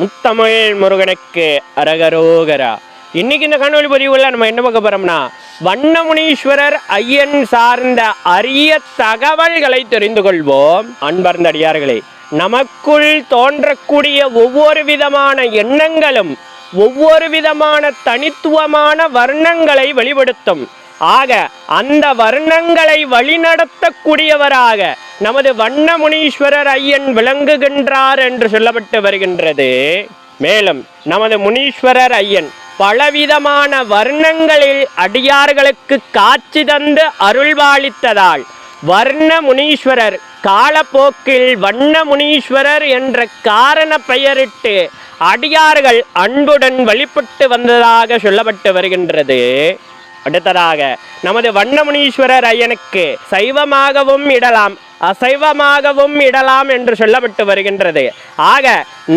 முத்தமிழ் முருகனுக்கு அரகரோகரா. இன்னைக்கு இந்த காணொலி பதிவுல நம்ம என்ன பார்க்க போறோம்னா வண்ணமுனீஸ்வரர் ஐயன் சார்ந்த அரிய தகவல்களை தெரிந்து கொள்வோம். அன்பர்ந்த அடியார்களே நமக்குள் தோன்றக்கூடிய ஒவ்வொரு விதமான எண்ணங்களும் ஒவ்வொரு விதமான தனித்துவமான வர்ணங்களை வெளிப்படுத்தும். ஆக அந்த வர்ணங்களை வழிநடத்தக்கூடியவராக நமது வண்ணமுனீஸ்வரர் ஐயன் விளங்குகின்றார் என்று சொல்லப்பட்டு வருகின்றது. மேலும் நமது முனீஸ்வரர் ஐயன் பலவிதமான வர்ணங்களில் அடியார்களுக்கு காட்சி தந்து அருள்வாளித்ததால் வர்ண முனீஸ்வரர் காலப்போக்கில் வண்ண முனீஸ்வரர் என்ற காரண பெயரிட்டு அடியார்கள் அன்புடன் வழிபட்டு வந்ததாக சொல்லப்பட்டு வருகின்றது. அடுத்ததாக நமது வண்ணமுனீஸ்வரர் ஐயனுக்கு சைவமாகவும் இடலாம் அசைவமாகவும் இடலாம் என்று சொல்லப்பட்டு வருகின்றது. ஆக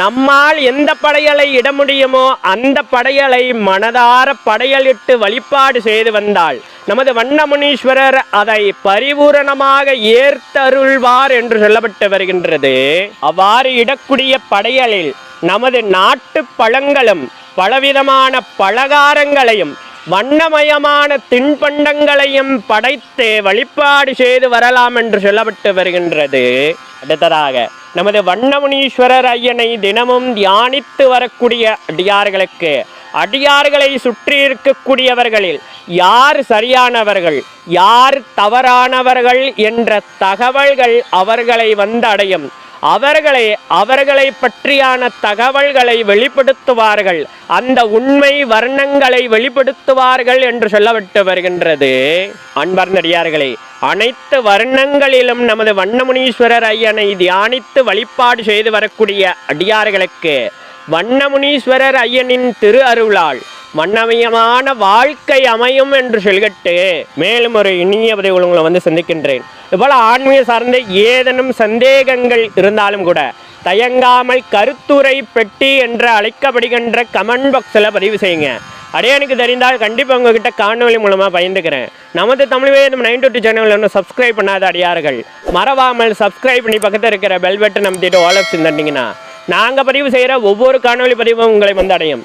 நம்மால் எந்த படையலை இட முடியுமோ அந்த படையலை மனதார படையலிட்டு வழிபாடு செய்து வந்தால் நமது வண்ணமுனீஸ்வரர் அதை பரிபூரணமாக ஏற்றருள்வார் என்று சொல்லப்பட்டு வருகின்றது. அவ்வாறு இடக்கூடிய படையலில் நமது நாட்டு பழங்களும் பலவிதமான பலகாரங்களையும் வண்ணமயமான தின்பண்டங்களையும் படைத்து வழிபாடு செய்து வரலாம் என்று சொல்லப்பட்டு வருகின்றது. அடுத்ததாக நமது வண்ணமுனீஸ்வரர் ஐயனை தினமும் தியானித்து வரக்கூடிய அடியார்களுக்கு அடியார்களை சுற்றி இருக்கக்கூடியவர்களில் யார் சரியானவர்கள் யார் தவறானவர்கள் என்ற தகவல்கள் அவர்களை வந்தடையும். அவர்களை அவர்களை பற்றியான தகவல்களை வெளிப்படுத்துவார்கள். அந்த உண்மை வர்ணங்களை வெளிப்படுத்துவார்கள் என்று சொல்லப்பட்டு வருகின்றது. அன்பர்ந்தடியார்களே அனைத்து வர்ணங்களிலும் நமது வண்ணமுனீஸ்வரர் ஐயனை தியானித்து வழிபாடு செய்து வரக்கூடிய அடியார்களுக்கு வண்ணமுனீஸ்வரர் ஐயனின் திரு அருளால் வண்ணமயமான வாழ்க்கை அமையும் என்று சொல்கட்டு மேலும் ஒரு இனிய பதிவு உங்களை வந்து சந்திக்கின்றேன். இதுபோல் ஆன்மீக சார்ந்த ஏதேனும் சந்தேகங்கள் இருந்தாலும் கூட தயங்காமல் கருத்துரை பெட்டி என்று அழைக்கப்படுகின்ற கமெண்ட் பாக்ஸில் பதிவு செய்யுங்க. அடைய எனக்கு தெரிந்தால் கண்டிப்பாக உங்ககிட்ட காணொலி மூலமாக பயந்துக்கிறேன் நமது Tamil Vedham nine two channel ஒன்று சப்ஸ்கிரைப் பண்ணாத அடியார்கள் மறவாமல் சப்ஸ்கிரைப் பண்ணி பக்கத்தில் இருக்கிற பெல் பட்டன் நம்பிட்டு ஆல் ஆப்ஷன் தட்டிங்கன்னா நாங்கள் பதிவு செய்கிற ஒவ்வொரு காணொலி பதிவும் உங்களை வந்து அடையும்.